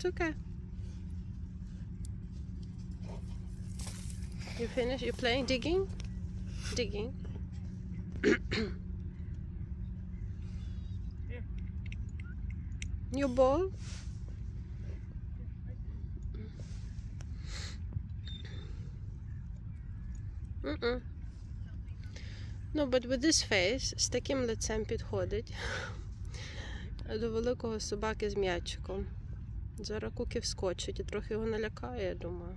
It's okay. You finish? You playing digging? Digging. Here. New ball? But with this face, з таким лицем підходить до великого собаки з м'ячиком. Зараз куки вскочить і трохи його налякає, я думаю.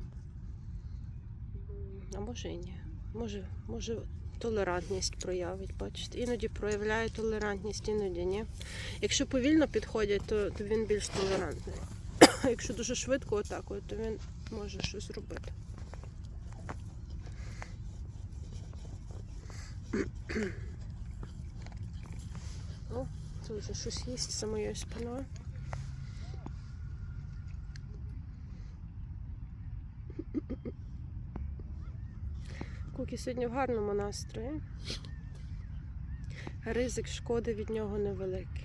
А може і ні. Може, може толерантність проявить, бачите. Іноді проявляє толерантність, іноді ні. Якщо повільно підходять, то, то він більш толерантний. Якщо дуже швидко отак, от, то він може щось робити. О, тут вже щось є за моєю спиною. Кукі сьогодні в гарному настрої. Ризик шкоди від нього невеликий.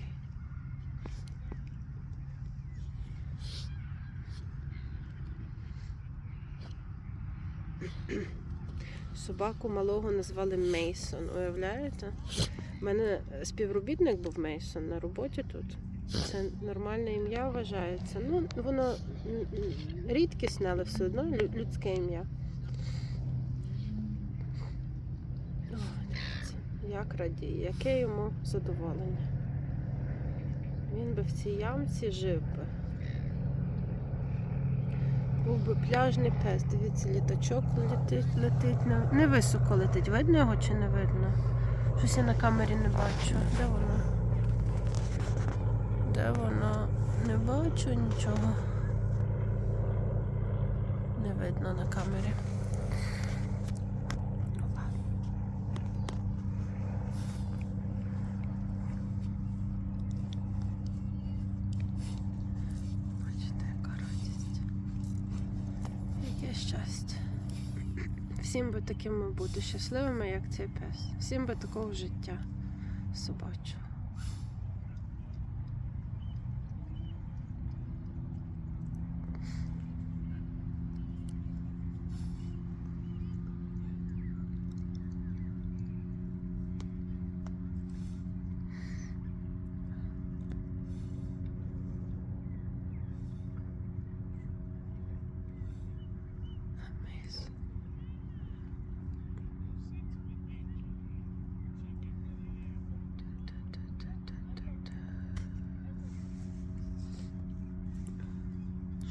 Собаку малого назвали Мейсон. Уявляєте? У мене співробітник був Мейсон на роботі тут. Це нормальне ім'я вважається. Ну, воно рідкісне, але все одно людське ім'я. Як радіє, яке йому задоволення. Він би в цій ямці жив би. Був би пляжний пес. Дивіться, літачок летить, летить. на- Не високо летить. Видно його чи не видно? Щось я на камері не бачу. Де воно? Де воно? Не бачу нічого. Не видно на камері. Опа. Бачите, яка радість. Яке щастя. Всім би такими бути щасливими, як цей пес. Всім би такого життя собачого.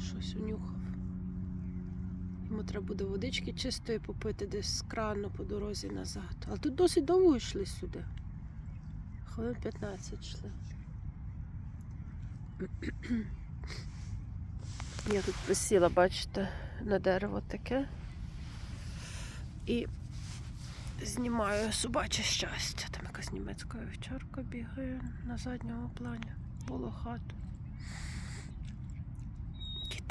Щось унюхав. Йому треба буде водички чистої попити десь з крану по дорозі назад. Але тут досить довго йшли сюди. Хвилин 15 йшли. Я тут присіла, бачите, на дерево таке. І знімаю собаче щастя. Там якась німецька вівчарка бігає на задньому плані. Волохат.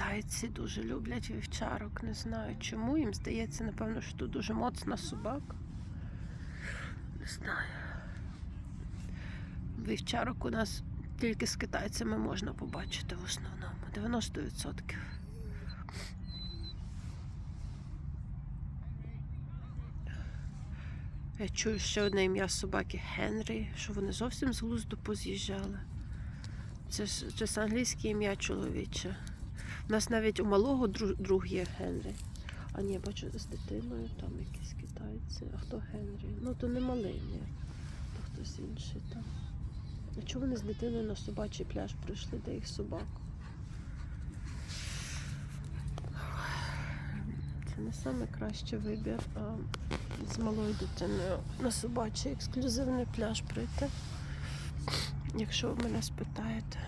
Китайці дуже люблять вівчарок. Не знаю чому. Їм здається, напевно, що тут дуже моцна собака. Не знаю. Вівчарок у нас тільки з китайцями можна побачити в основному. 90%. Я чую ще одне ім'я собаки Генрі, що вони зовсім з глузду поз'їжджали. Це ж це англійське ім'я чоловіче. У нас навіть у малого друг, є Генрі. А ні, бачу з дитиною там якісь китайці. А хто Генрі? Ну то не малий, ні. То хтось інший там. А чому вони з дитиною на собачий пляж прийшли, де їх собаку? Це не найкращий вибір а з малою дитиною на собачий ексклюзивний пляж прийти. Якщо ви мене спитаєте.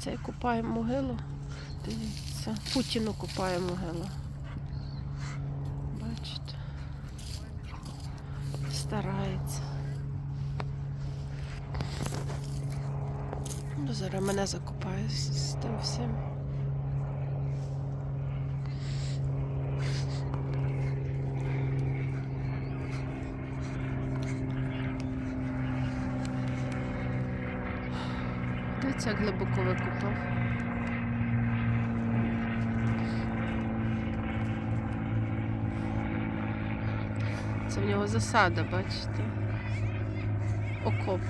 Цей купає могилу. Дивіться, Путіну купає могилу. Бачите? Старається. Ну, зараз мене закопає з тим всім. Як глибоко викопав. Це в нього засада, бачите? Окоп.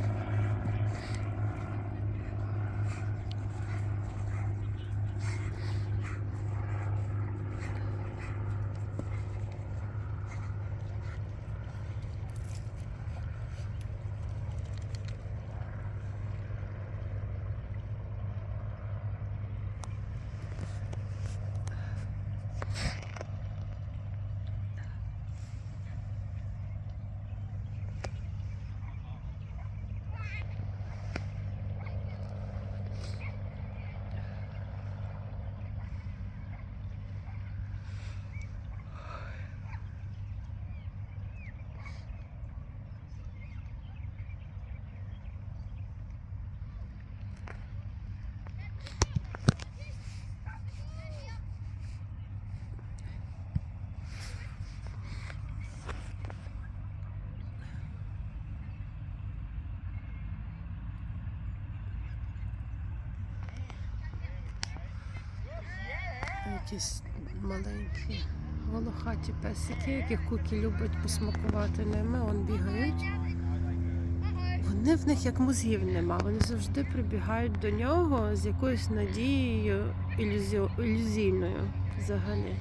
Якісь маленькі волохаті песики, яких куки любить посмакувати ними, он бігають. Вони в них як мозгів нема. Вони завжди прибігають до нього з якоюсь надією ілюзійною взагалі.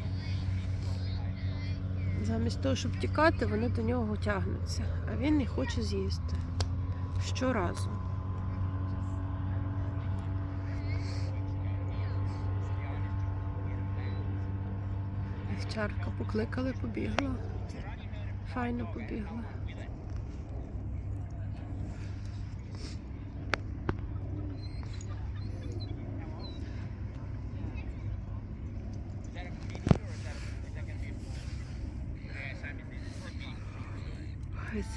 Замість того, щоб тікати, вони до нього тягнуться, а він не хоче з'їсти. Щоразу. Вівчарка покликали, побігла. Файно побігла.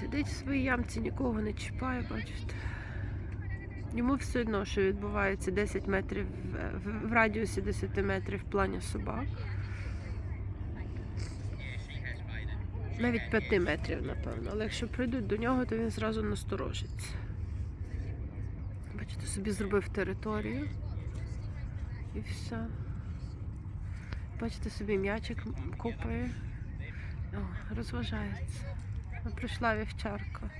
Сидить в своїй ямці, нікого не чіпає, бачите. Йому все одно, що відбувається 10 метрів в радіусі 10 метрів в плані собак. Навіть 5 метрів, напевно. Але якщо прийдуть до нього, то він зразу насторожиться. Бачите, собі зробив територію. І все. Бачите, собі м'ячик купає. О, розважається. Прийшла вівчарка.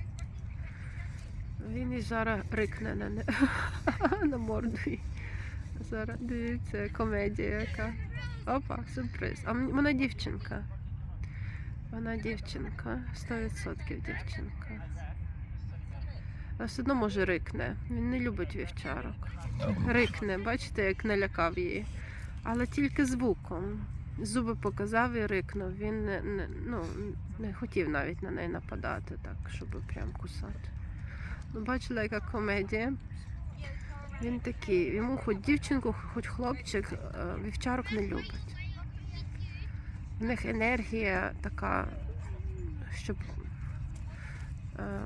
Він і зараз рикне на, не... на морду. Зараз дивіться, комедія яка. Опа, сюрприз. А вона дівчинка. Вона дівчинка, 100% дівчинка. Все одно може рикне. Він не любить вівчарок. Рикне, бачите, як налякав її. Але тільки звуком. Зуби показав і рикнув. Він не, не, ну, не хотів навіть на неї нападати, так, щоб прям кусати. Ну, бачила, яка комедія. Він такий, йому хоч дівчинку, хоч хлопчик, е, вівчарок не любить. В них енергія така, щоб е,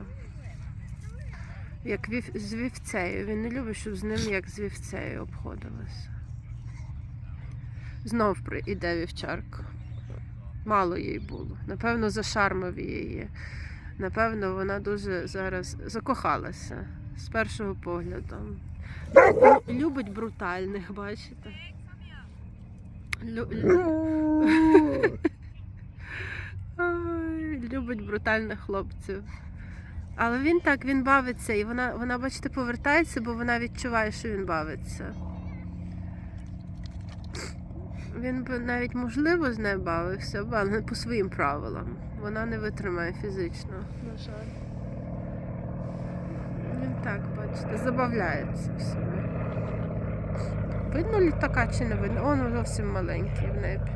як вів, з вівцею. Він не любить, щоб з ним як з вівцею обходилися. Знов іде вівчарка. Мало їй було. Напевно, зашармив її. Напевно, вона дуже зараз закохалася з першого погляду. Любить брутальних, бачите? Лю- Ой, любить брутальних хлопців. Але він так, він бавиться, і вона, вона, бачите, повертається, бо вона відчуває, що він бавиться. Він би навіть можливо з нею бавився, але по своїм правилам. Вона не витримає фізично, на жаль. Він так, бачите, забавляється в собі. Видно літака чи не видно? Он зовсім маленький в небі.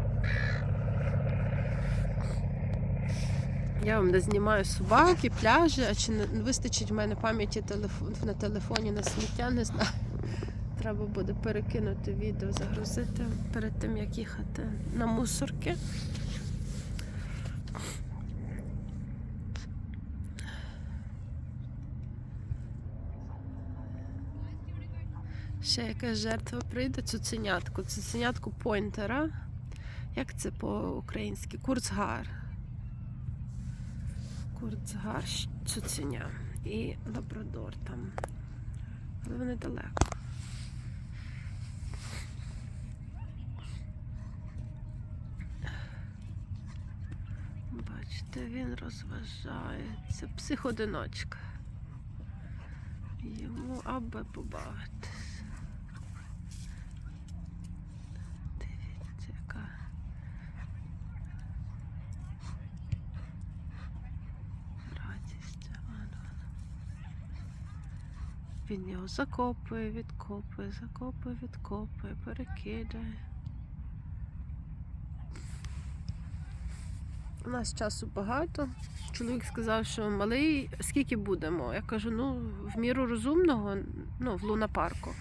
Я вам не знімаю собаки, пляжі, а чи не вистачить в мене пам'яті телефон, на телефоні на сміття, не знаю. Треба буде перекинути відео, загрузити перед тим, як їхати на мусорки. Ще якась жертва прийде, цуценятку. Цуценятку пойнтера. Як це по-українськи? Курцгар. Курцгар цуценя. І лабрадор там. Але вони далеко. Бачите, він розважається. Психодиночка. Йому аби побавитись. Дивіться, яка. Радість. Ано. Він його закопує, відкопує, закопує, відкопує, перекидає. У нас часу багато. Чоловік сказав, що малий, скільки будемо? Я кажу, ну, в міру розумного, ну, в лунапарку.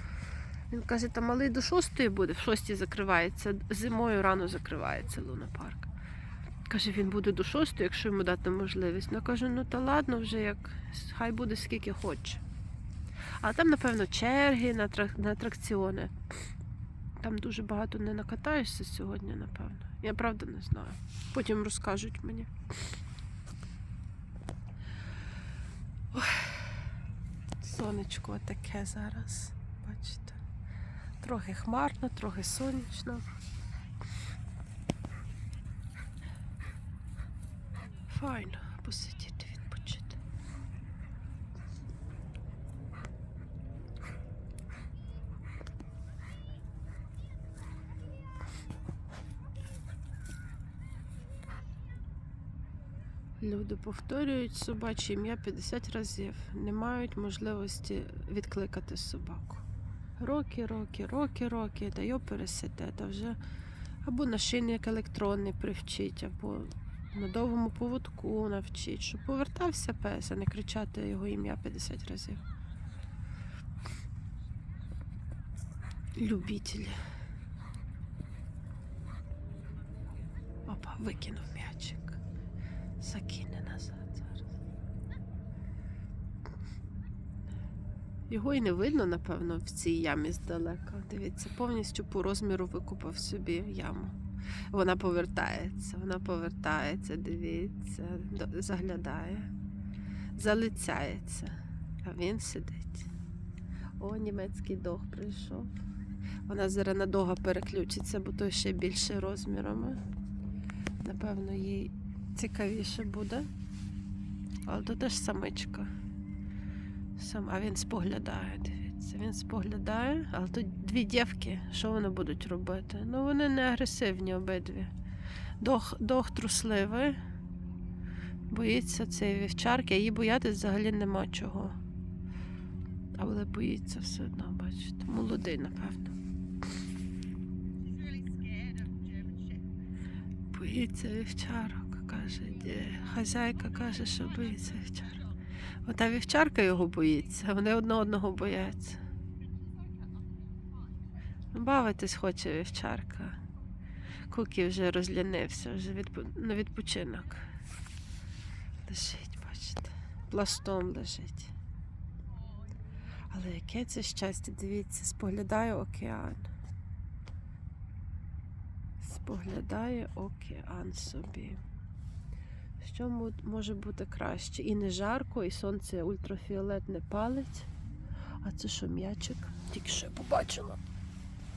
Він каже, та малий до шостої буде, в шостій закривається, зимою рано закривається лунапарк. Каже, він буде до шостої, якщо йому дати можливість. Ну, я кажу, ну та ладно, вже як, хай буде скільки хоче. А там, напевно, черги на, на атракціони. Там дуже багато не накатаєшся сьогодні, напевно. Я правда не знаю. Потім розкажуть мені. Ой, сонечко таке зараз. Бачите. Трохи хмарно, трохи сонячно. Файно посидіти, Люди повторюють собаче ім'я 50 разів, не мають можливості відкликати собаку. Роки, роки, роки, роки, та його пересиде, та вже або нашийник електронний привчить, або на довгому поводку навчить, щоб повертався пес, а не кричати його ім'я 50 разів. Любителі. Опа, викинув. Закине назад зараз. Його і не видно, напевно, в цій ямі здалека. Дивіться, повністю по розміру викупав собі яму. Вона повертається, вона повертається, дивіться, заглядає, залицяється, а він сидить. О, німецький дог прийшов. Вона зараз на дога переключиться, бо той ще більше розмірами. Напевно, їй цікавіше буде. Але то теж самичка. Сам, а він споглядає, дивіться. Він споглядає, але тут дві дівки, що вони будуть робити? Ну, вони не агресивні обидві. Дог, дог трусливий, боїться цієї вівчарки, її боятись взагалі нема чого. Але боїться все одно, бачите. Молодий, напевно. Боїться вівчарок, каже. Хазяйка каже, що боїться вівчарок. Ота вівчарка його боїться, вони одне одного бояться. Бавитись хоче вівчарка. Кукі вже розлянився, вже відпо... на відпочинок. Лежить, бачите. Пластом лежить. Але яке це щастя, дивіться, споглядає океан. Споглядає океан собі. Що може бути краще? І не жарко, і сонце ультрафіолет не палить. А це що, м'ячик? Тільки що я побачила.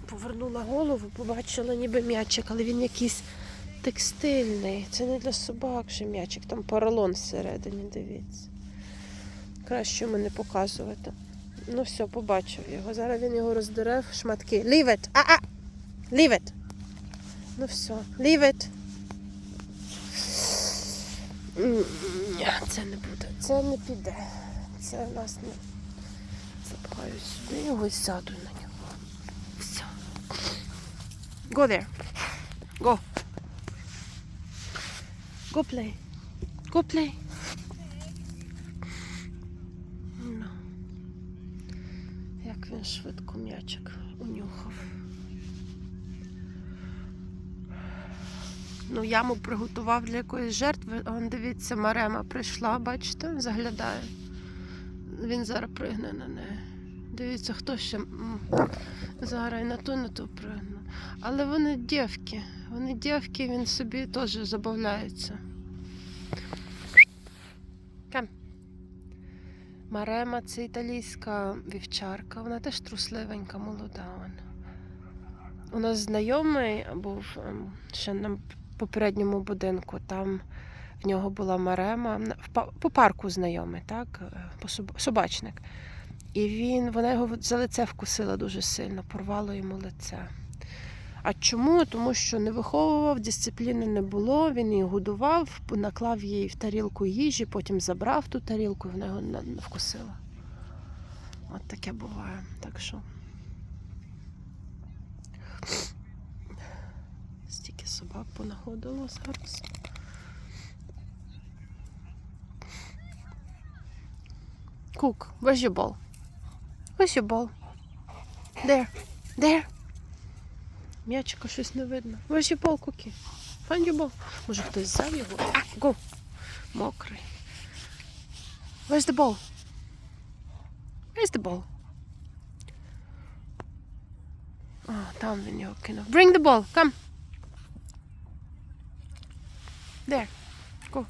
Повернула голову, побачила ніби м'ячик, але він якийсь текстильний. Це не для собак же м'ячик, там поролон всередині, дивіться. Краще йому не показувати. Ну все, побачив його. Зараз він його роздере в шматки. Leave it! А-а! Leave it! Ну все, leave it! Це не буде. Це не піде. Це в нас не. Запхаю сюди його і сяду на нього. Все. Go there. Go. Go play. Go play. Яму приготував для якоїсь жертви. Он, дивіться, Марема прийшла, бачите, заглядає. Він зараз пригне на неї. Дивіться, хто ще зараз і на ту, на ту пригнув. Але вони дівки. Вони дівки, він собі теж забавляється. Марема це італійська вівчарка, вона теж трусливенька, молода. У нас знайомий був ем, ще на попередньому будинку, там в нього була марема, по парку знайомий, так? е, собачник. І він, вона його за лице вкусила дуже сильно, порвало йому лице. А чому? Тому що не виховував, дисципліни не було, він її годував, наклав їй в тарілку їжі, потім забрав ту тарілку і вона його вкусила. От таке буває. Так що. Собак понаходило зараз. Cook, where's your ball? Where's your ball? There. There. М'ячика щось не видно. Where's your ball, Cookie? Find your ball. Може хтось взяв його? А, go. Мокрий. Where's the ball? Where's the ball? А, там він його кинув. Bring the ball, come. There. Go.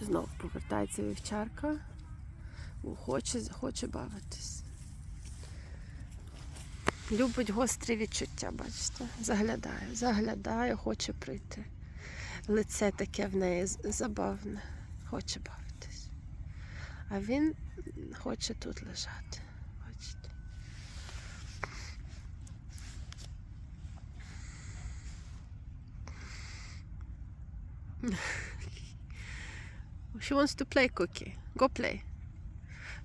Знов повертається вівчарка. О, Хоче, хоче бавитись. Любить гострі відчуття, бачите? Заглядає, заглядає, хоче прийти. Лице таке в неї забавне, хоче бавитись. А він хоче тут лежати. Бачите? She wants to play cookie. Go play.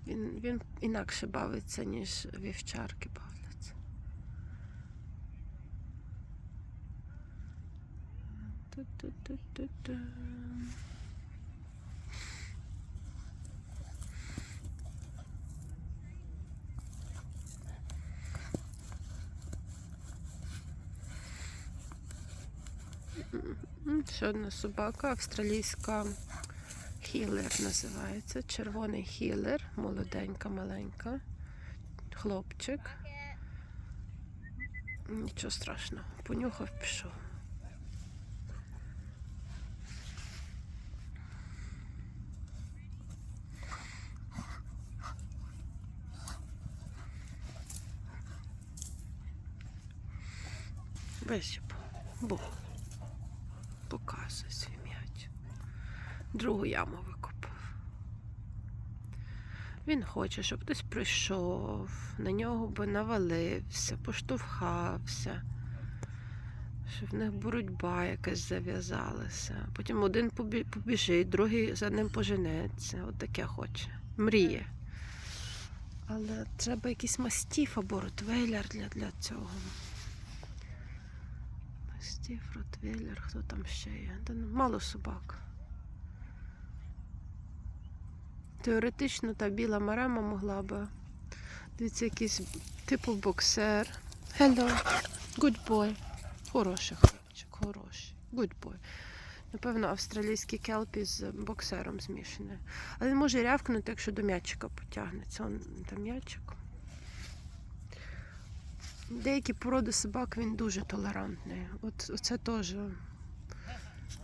Він, він інакше бавиться, ніж вівчарки бавляться. Ту-ту-ту-ту-ту. Ще одна собака, австралійська хілер називається. Червоний хілер, молоденька, маленька. Хлопчик. Нічого страшного. Понюхав, пішов. Весь бо Другу яму викопав. Він хоче, щоб хтось прийшов, на нього би навалився, поштовхався, щоб в них боротьба якась зав'язалася. Потім один побіжить, другий за ним поженеться. От таке хоче. Мріє. Але треба якийсь мастіф або ротвейлер для, для цього. Мастіф, ротвейлер, хто там ще є? Мало собак. Теоретично та біла марема могла би. Дивіться, якийсь типу боксер. Hello. Good boy. Хороший хлопчик, хороший. Good boy. Напевно, австралійський келпі з боксером змішаний. Але він може рявкнути, якщо до м'ячика потягнеться. Он там м'ячик. Деякі породи собак він дуже толерантний. От це теж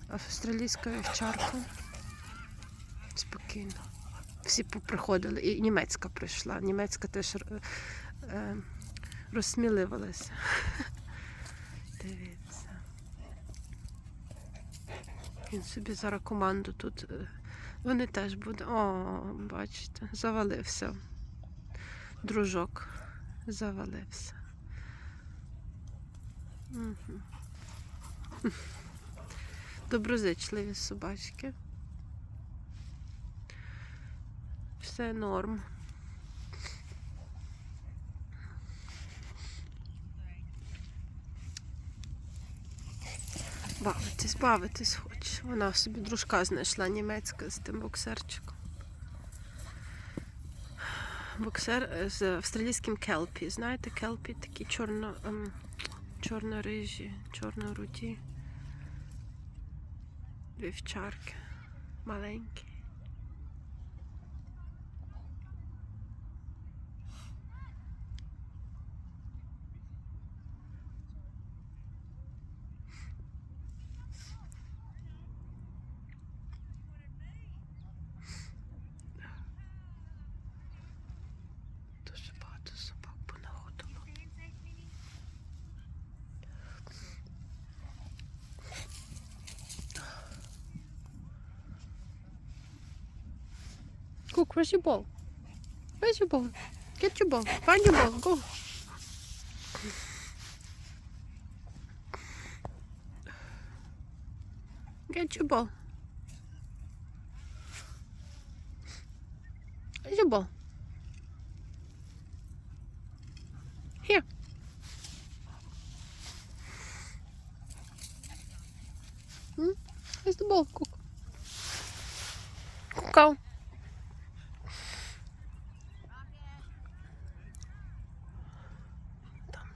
австралійська вівчарка. Спокійно. Всі приходили. І німецька прийшла. Німецька теж е, е, розсміливалася. Дивіться. Він собі зараз команду тут. е, Вони теж будуть. О, бачите, завалився. Дружок завалився. Мгм. Доброзичливі собачки. Все норм. Бавитись, бавитись хоче. Вона собі дружка знайшла німецька з тим боксерчиком. Боксер з австралійським келпі. Знаєте, келпі такі чорно, ем, чорно-рижі, чорно-руді. Вівчарки. Маленькі. Cook, where's your ball? Where's your ball? Get your ball. Find your ball. Go. Get your ball.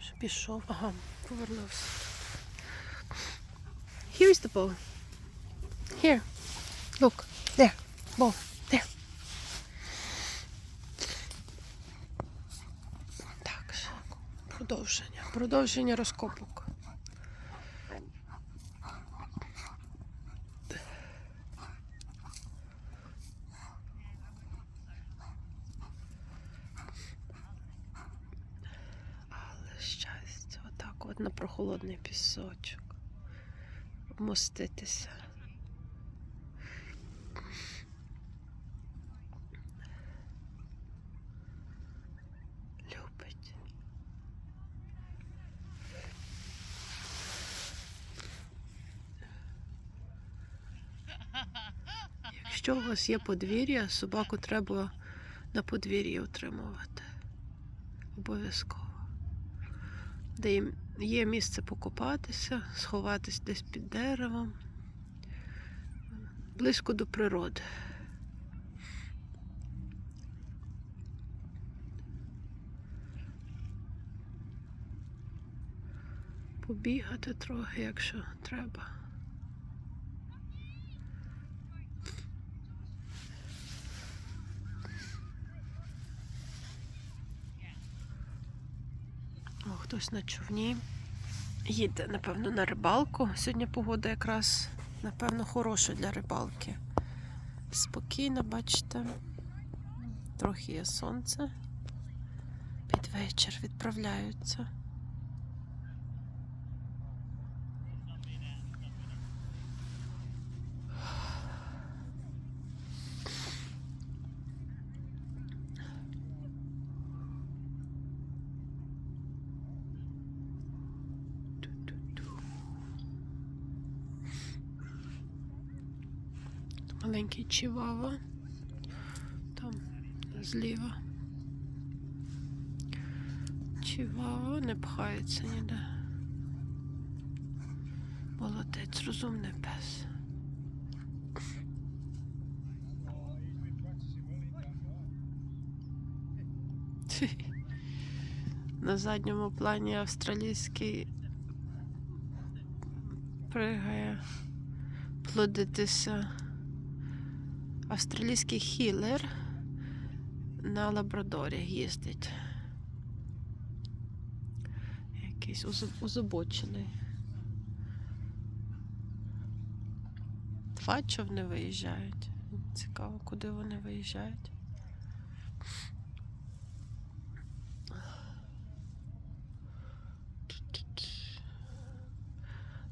Же пішов. Ага, повернувся. Here's the ball. Here. Look. There. Ball. There. Так, продовження. Продовження розкопок. Але щастя, отак от на прохолодний пісочок. Вмоститися. Любить. Якщо у вас є подвір'я, собаку треба на подвір'ї утримувати. Обов'язково. Де їм є місце покупатися, сховатись десь під деревом, близько до природи. Побігати трохи, якщо треба. Хтось на човні. Їде, напевно, на рибалку. Сьогодні погода якраз, напевно, хороша для рибалки. Спокійно, бачите. Трохи є сонце. Під вечір відправляються. Маленький чивава. Там зліва. Чивава не пхається ніде. Молодець, розумний пес. На задньому плані австралійський пригає плодитися. Австралійський хілер на лабрадорі їздить. Якийсь озо- озабочений. Два човни виїжджають. Цікаво, куди вони виїжджають.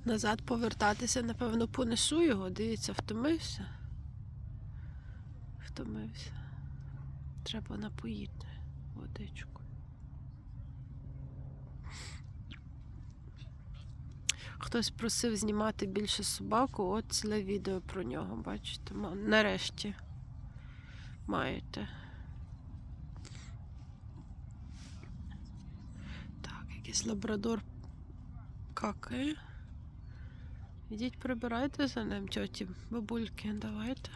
Назад повертатися, напевно, понесу його. Дивіться, втомився. Втомився. Треба напоїти водичку. Хтось просив знімати більше собаку, от ціле відео про нього, бачите. Нарешті маєте. Так, якийсь лабрадор какає. Ідіть прибирайте за ним, тьоті, бабульки, давайте.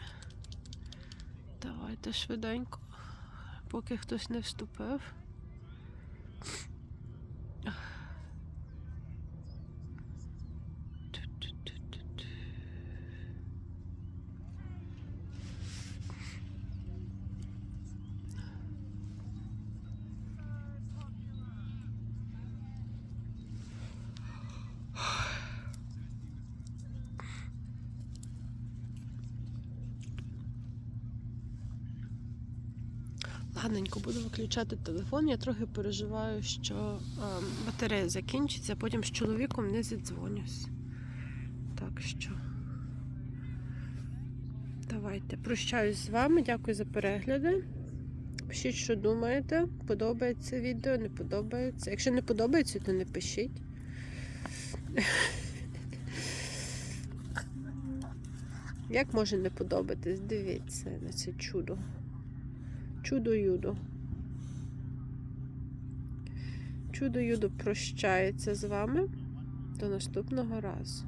Давайте швиденько, поки хтось не вступив. Ладненько, буду виключати телефон. Я трохи переживаю, що ем, батарея закінчиться, а потім з чоловіком не зідзвонюсь. Так що. Давайте прощаюсь з вами. Дякую за перегляди. Пишіть, що думаєте. Подобається відео, не подобається. Якщо не подобається, то не пишіть. Як може не подобатись? Дивіться на це чудо. Чудо-юдо. Чудо-юдо прощається з вами. До наступного разу.